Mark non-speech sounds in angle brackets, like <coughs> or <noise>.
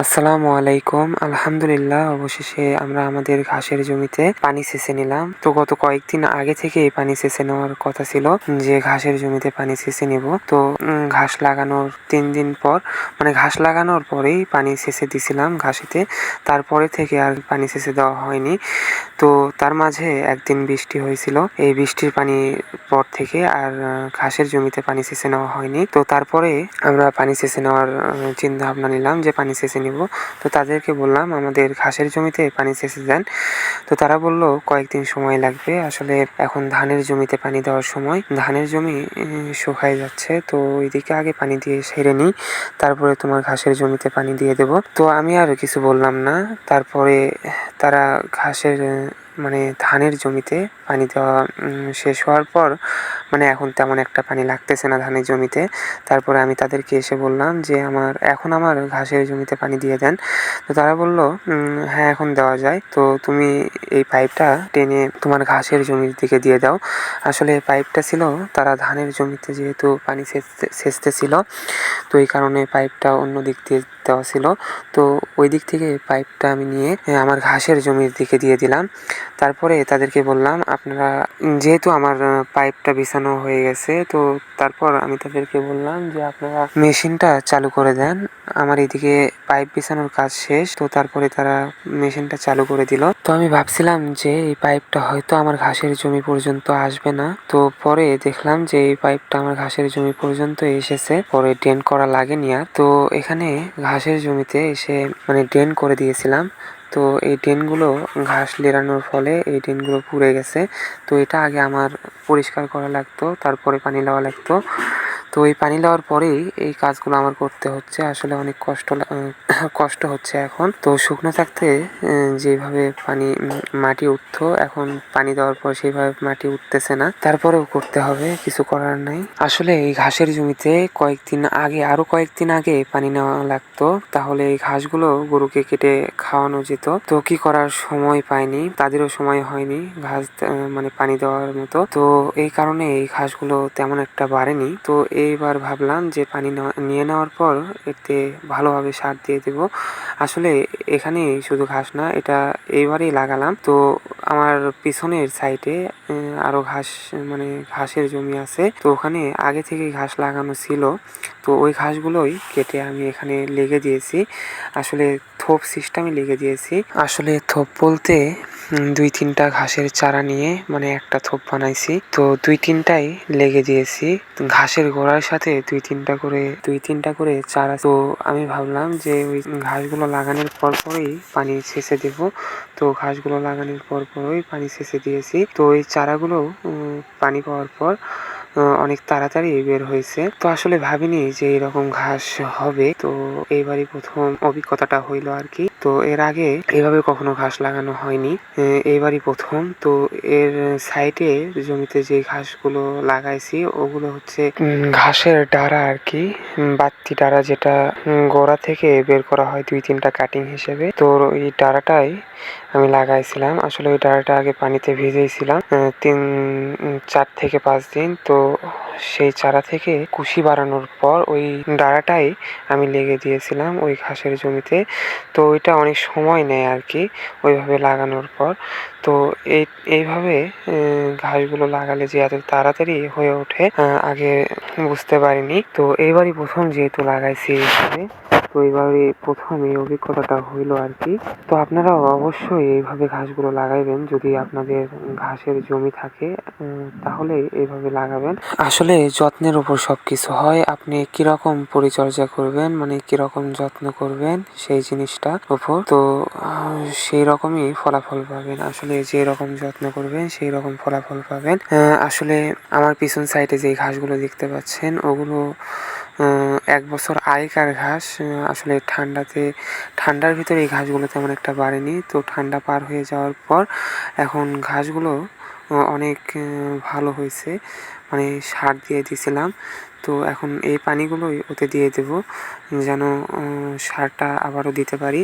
আসসালামু আলাইকুম। আলহামদুলিল্লাহ, অবশেষে আমরা আমাদের ঘাসের জমিতে পানি সেচে নিলাম। তো গত কয়েকদিন আগে থেকে পানি সেচে নেওয়ার কথা ছিল যে, ঘাসের জমিতে পানি সেচে নিব। তো ঘাস লাগানোর তিন দিন পর মানে ঘাস লাগানোর পরেই পানি সেচে দিছিলাম ঘাসেতে। তারপরে থেকে আর পানি সেচে দেওয়া হয়নি। তো তার মাঝে একদিন বৃষ্টি হয়েছিল। এই বৃষ্টির পানির পর থেকে আর ঘাসের জমিতে পানি সেচে নেওয়া হয়নি। তো তারপরে আমরা পানি সেচে নেওয়ার চিন্তা ভাবনা নিলাম যে পানি সেচে নিব। তো তাদেরকে বললাম, আমাদের ঘাসের জমিতে পানি সেচে দেন। তো তারা বলল, কয়েকদিন সময় লাগবে। আসলে এখন ধানের জমিতে পানি দেওয়ার সময়। ধানের জমি শুকায় যাচ্ছে। তো ওইদিকে আগে পানি দিয়ে সেরে নিই। তারপরে তোমার ঘাসের জমিতে পানি দিয়ে দেব। তো আমি আর কিছু বললাম না। তারপরে তারা ঘাসের মানে ধানের জমিতে পানি দেওয়া শেষ হওয়ার পর মানে এখন তেমন একটা পানি লাগতেছে না ধানের জমিতে। তারপরে আমি তাদেরকে এসে বললাম যে, আমার, এখন আমার ঘাসের জমিতে পানি দিয়ে দেন। তো তারা বলল হ্যাঁ এখন দেওয়া যায়। তো তুমি এই পাইপটা টেনে তোমার ঘাসের জমির দিকে দিয়ে দাও। আসলে পাইপটা ছিল, তারা ধানের জমিতে যেহেতু পানি সেচতে সেচতেছিল তো এই কারণে পাইপটা অন্য দিক দিয়ে দেওয়া ছিল। তো ওই দিক থেকে পাইপটা আমি নিয়ে, আমার ঘাসের জমির দিকে দিয়ে দিলাম। তারপরে তাদেরকে বললাম আপনারা যেহেতু আমার পাইপটা বিছানো হয়ে গেছে, তো তারপর আমি তাদেরকে বললাম যে আপনারা মেশিনটা চালু করে দেন। আমার এদিকে পাইপ বিছানোর কাজ শেষ, তো তারপরে তারা মেশিনটা চালু করে দিল। তো আমি ভাবছিলাম যে এই পাইপটা হয়তো আমার ঘাসের জমি পর্যন্ত আসবে না। তো পরে দেখলাম যে এই পাইপটা আমার ঘাসের জমি পর্যন্ত এসেছে, পরে ড্রেন করা লাগেনি আর। তো এখানে ঘাসের জমিতে এসে মানে ড্রেন করে দিয়েছিলাম। তো এই ড্রেনগুলো ঘাস লেরানোর ফলে এই ড্রেনগুলো পুড়ে গেছে। তো এটা আগে আমার পরিষ্কার করা লাগতো, তারপরে পানি দেওয়া লাগতো। তো এই পানি দেওয়ার পরেই এই কাজগুলো আমার করতে হচ্ছে। আসলে অনেক কষ্ট <coughs> কষ্ট হচ্ছে এখন। তো শুকনো থাকতে যেভাবে পানি মাটি উঠতো, এখন পানি দেওয়ার পর সেইভাবে মাটি উঠতেছে না। তারপরেও করতে হবে, কিছু করার নাই। আসলে এই ঘাসের জমিতে কয়েকদিন আগে, আরও কয়েকদিন আগে পানি নেওয়া লাগতো। তাহলে এই ঘাসগুলো গরুকে কেটে খাওয়ানো যেত। তো কি করার সময় পাইনি, তাদেরও সময় হয়নি ঘাস মানে পানি দেওয়ার মতো। তো এই কারণে এই ঘাসগুলো তেমন একটা বাড়েনি। তো এইবার ভাবলাম যে পানি নিয়ে নেওয়ার পর এতে ভালোভাবে সার দিয়ে দেব। আসলে এখানে শুধু ঘাস না, এটা এইবারেই লাগালাম। তো আমার পিছনের সাইডে আরও ঘাস মানে ঘাসের জমি আছে। তো ওখানে আগে থেকেই ঘাস লাগানো ছিল। তো ওই ঘাসগুলোই কেটে আমি এখানে লেগে দিয়েছি। আসলে থোপ সিস্টেমে লেগে দিয়েছি। আসলে থোপ বলতে দুই তিনটা ঘাসের চারা নিয়ে মানে একটা থোপ বানাইছি। তো দুই তিনটাই লেগে দিয়েছি। ঘাসের গোড়ার সাথে দুই তিনটা করে, দুই তিনটা করে চারা। তো আমি ভাবলাম যে ওই ঘাসগুলো লাগানোর পর পরই পানি শেষে দেব। তো ঘাসগুলো লাগানোর পর পরই পানি শেষে দিয়েছি। তো ওই চারাগুলো পানি পাওয়ার পর অনেক তাড়াতাড়ি বের হয়েছে। তো আসলে ভাবিনি যে এরকম ঘাস হবে। তো এইবারই প্রথম অভিজ্ঞতাটা হইল আর কি। তো এর আগে এভাবে কখনো ঘাস লাগানো হয়নি। এইবারই প্রথম। তো এর সাইডে জমিতে যে ঘাসগুলো লাগাইছি, ওগুলো হচ্ছে ঘাসের ডাড়া আর কি। বাত্তি ডাড়া যেটা গোড়া থেকে বের করা হয় দুই তিনটা কাটিং হিসেবে। তো ওই ডাড়াটাই আমি লাগাইছিলাম। আসলে ওই ডাঁড়াটা আগে পানিতে ভিজেছিলাম তিন, চার থেকে পাঁচ দিন। তো সেই চারা থেকে কুশি বাড়ানোর পর ওই ডাঁড়াটাই আমি লেগে দিয়েছিলাম ওই ঘাসের জমিতে। তো ওইটা অনেক সময় নেয় আর কি ওইভাবে লাগানোর পর। তো এই, এইভাবে ঘাসগুলো লাগালে যে এত তাড়াতাড়ি হয়ে ওঠে আগে বুঝতে পারিনি। তো এইবারই প্রথম যেহেতু লাগাইছি এইভাবে তো এইবারই প্রথম এই অভিজ্ঞতাটা হইল আর কি। তো আপনারা অবশ্যই এইভাবে ঘাসগুলো লাগাইবেন। যদি আপনাদের ঘাসের জমি থাকে তাহলে এইভাবে লাগাবেন। আসলে যত্নের উপর সব কিছু হয়। আপনি কীরকম পরিচর্যা করবেন মানে কীরকম যত্ন করবেন সেই জিনিসটার উপর, তো সেই রকমই ফলাফল পাবেন। আসলে যে রকম যত্ন করবেন সেই রকম ফলাফল পাবেন। আসলে আমার পিছন সাইডে যে ঘাসগুলো দেখতে পাচ্ছেন, ওগুলো এক বছর আগেকার ঘাস আসলে ঠান্ডাতে, ঠান্ডার ভিতরে এই ঘাসগুলো তেমন একটা বাড়েনি। তো ঠান্ডা পার হয়ে যাওয়ার পর এখন ঘাসগুলো অনেক ভালো হয়েছে। মানে সার দিয়ে দিয়েছিলাম। তো এখন এই পানিগুলোই ওতে দিয়ে দেব, যেন সারটা আবারও দিতে পারি।